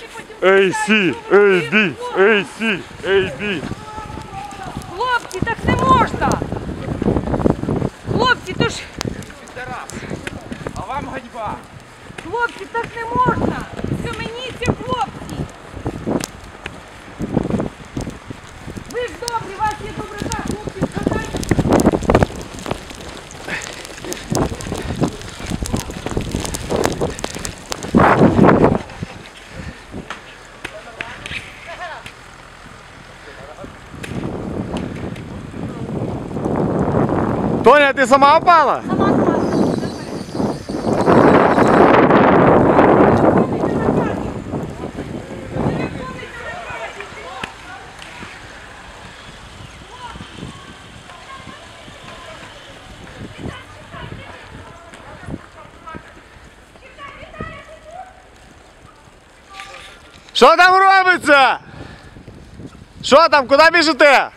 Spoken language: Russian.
ти потім AC, AB, AC, AB. Хлопці, так не можна! Хлопці, то ж, А вам ганьба. хлопці, так не можна! Тоня, ти сама впала? Що там робиться? Що там, куди біжите?